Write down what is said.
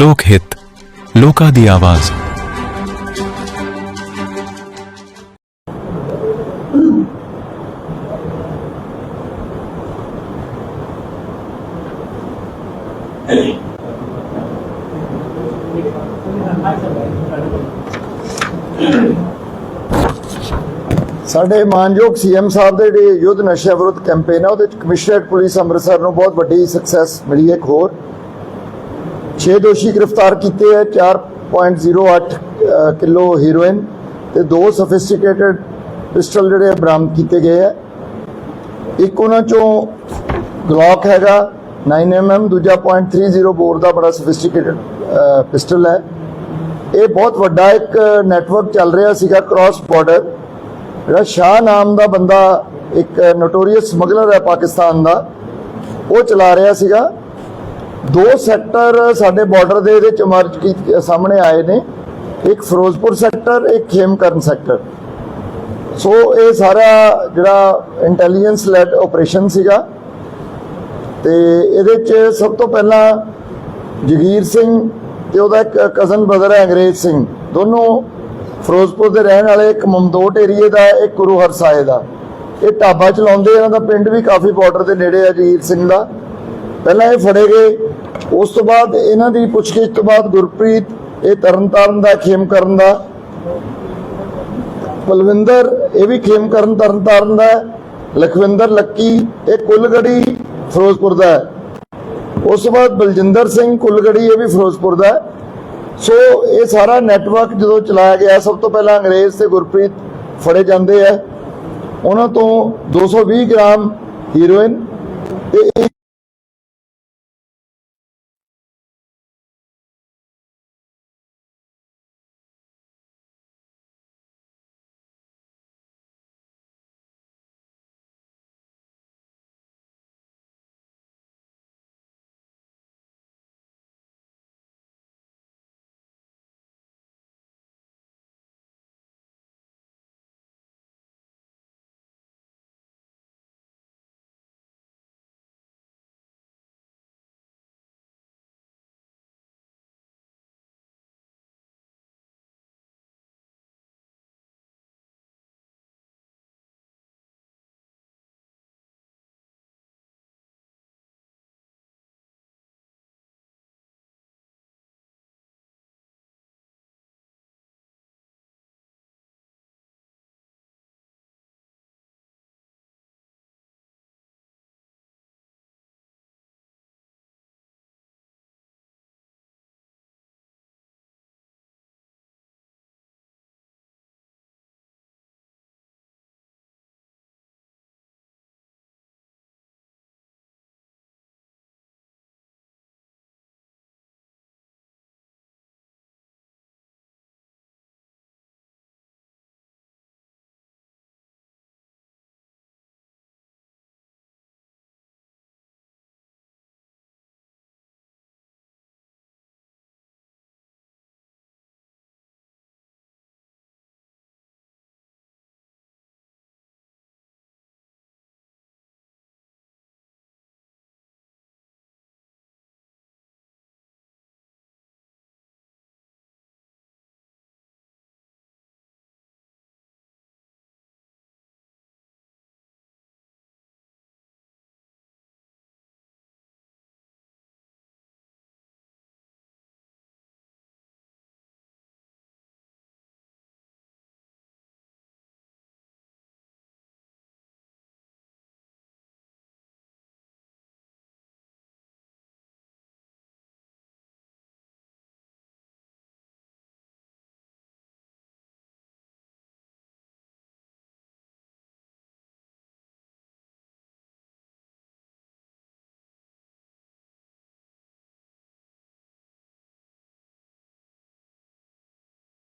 ਲੋਕ ਹਿੱਤ, ਲੋਕਾਂ ਦੀ ਆਵਾਜ਼। ਸਾਡੇ ਮਾਨਯੋਗ ਸੀਐਮ ਸਾਹਿਬ ਦੇ ਜਿਹੜੇ ਯੁੱਧ ਨਸ਼ਾ ਵਿਰੁੱਧ ਕੈਂਪੇਨ ਆ, ਉਹਦੇ ਚ ਕਮਿਸ਼ਨਰੇਟ ਪੁਲਿਸ ਅੰਮ੍ਰਿਤਸਰ ਨੂੰ ਬਹੁਤ ਵੱਡੀ ਸਕਸੈਸ ਮਿਲੀ ਹੈ ਇੱਕ ਹੋਰ। 6 ਦੋਸ਼ੀ ਗ੍ਰਿਫਤਾਰ ਕੀਤੇ ਹੈ 4.08 ਅ, ਕਿਲੋ ਹੀਰੋਇਨ ਤੇ ਦੋ ਸਫਿਸਟੀਕੇਟਡ ਪਿਸਟਲ ਜਿਹੜੇ ਬਰਾਮਦ ਕੀਤੇ ਗਏ ਹੈ ਇੱਕ ਉਹਨਾਂ ਚੋਂ ਗਲੌਕ ਹੈਗਾ 9mm ਦੂਜਾ .30 ਬੋਰ ਦਾ ਬੜਾ ਸਫਿਸਟੀਕੇਟਡ ਪਿਸਟਲ ਹੈ। ਇਹ ਬਹੁਤ ਵੱਡਾ ਇੱਕ ਨੈਟਵਰਕ ਚੱਲ ਰਿਹਾ ਸੀਗਾ ਕ੍ਰਾਸ ਬਾਰਡਰ ਜਿਹੜਾ ਸ਼ਾਹ ਨਾਮ ਦਾ ਬੰਦਾ ਇੱਕ ਨੋਟੋਰੀਅਸ ਸਮਗਲਰ ਹੈ ਪਾਕਿਸਤਾਨ ਦਾ ਉਹ ਚਲਾ ਰਿਹਾ ਸੀਗਾ। ਦੋ ਸੈਕਟਰ ਸਾਡੇ ਬਾਰਡਰ ਦੇ ਇਹਦੇ ਚ ਮਰਜ ਕੀ ਸਾਹਮਣੇ ਆਏ ਨੇ। ਇੱਕ ਫਿਰੋਜ਼ਪੁਰ ਸੈਕਟਰ, ਇੱਕ ਖੇਮਕਰਨ ਸੈਕਟਰ। ਸੋ ਇਹ ਸਾਰਾ ਜਿਹੜਾ ਇੰਟੈਲੀਜੈਂਸ ਲੈਡ ਆਪਰੇਸ਼ਨ ਸੀਗਾ। ਤੇ ਇਹਦੇ ਚ ਸਭ ਤੋਂ ਪਹਿਲਾਂ ਜਗੀਰ ਸਿੰਘ ਤੇ ਉਹਦਾ ਇੱਕ ਕਜ਼ਨ ਬ੍ਰਦਰ ਹੈ ਅੰਗਰੇਜ਼ ਸਿੰਘ। ਦੋਨੋਂ ਫਿਰੋਜ਼ਪੁਰ ਦੇ ਰਹਿਣ ਵਾਲੇ, ਇੱਕ ਮਮਦੋਟ ਏਰੀਏ ਦਾ, ਇੱਕ ਗੁਰੂ ਹਰਸਾਏ ਦਾ। ਇਹ ਢਾਬਾ ਚਲਾਉਂਦੇ ਇਹਨਾਂ ਦਾ ਪਿੰਡ ਵੀ ਕਾਫੀ ਬਾਰਡਰ ਦੇ ਨੇੜੇ ਹੈ ਜਗੀਰ ਸਿੰਘ ਦਾ। ਪਹਿਲਾਂ ਇਹ ਫੜੇ ਗਏ। ਉਸ ਤੋਂ ਬਾਅਦ ਇਹਨਾਂ ਦੀ ਪੁੱਛਗਿੱਛ ਤੋਂ ਬਾਅਦ ਗੁਰਪ੍ਰੀਤ, ਇਹ ਤਰਨਤਾਰਨ ਦਾ ਖੇਮ ਕਰਨ ਦਾ। ਪਲਵਿੰਦਰ ਇਹ ਵੀ ਖੇਮ ਕਰਨ ਤਰਨਤਾਰਨ ਦਾ ਲਖਵਿੰਦਰ ਲੱਕੀ, ਇਹ ਕੁਲਗੜੀ, ਫਿਰੋਜ਼ਪੁਰ ਦਾ ਹੈ। ਉਸ ਤੋਂ ਬਾਅਦ ਬਲਜਿੰਦਰ ਸਿੰਘ ਕੁਲਗੜੀ, ਇਹ ਵੀ ਫਿਰੋਜ਼ਪੁਰ ਦਾ ਸੋ ਇਹ ਸਾਰਾ ਨੈਟਵਰਕ ਜਦੋਂ ਚਲਾਇਆ ਗਿਆ, ਸਭ ਤੋਂ ਪਹਿਲਾਂ ਅੰਗਰੇਜ਼ ਤੇ ਗੁਰਪ੍ਰੀਤ ਫੜੇ ਜਾਂਦੇ ਆ। ਉਹਨਾਂ ਤੋਂ 220 ਗ੍ਰਾਮ ਹੀਰੋਇਨ ਤੇ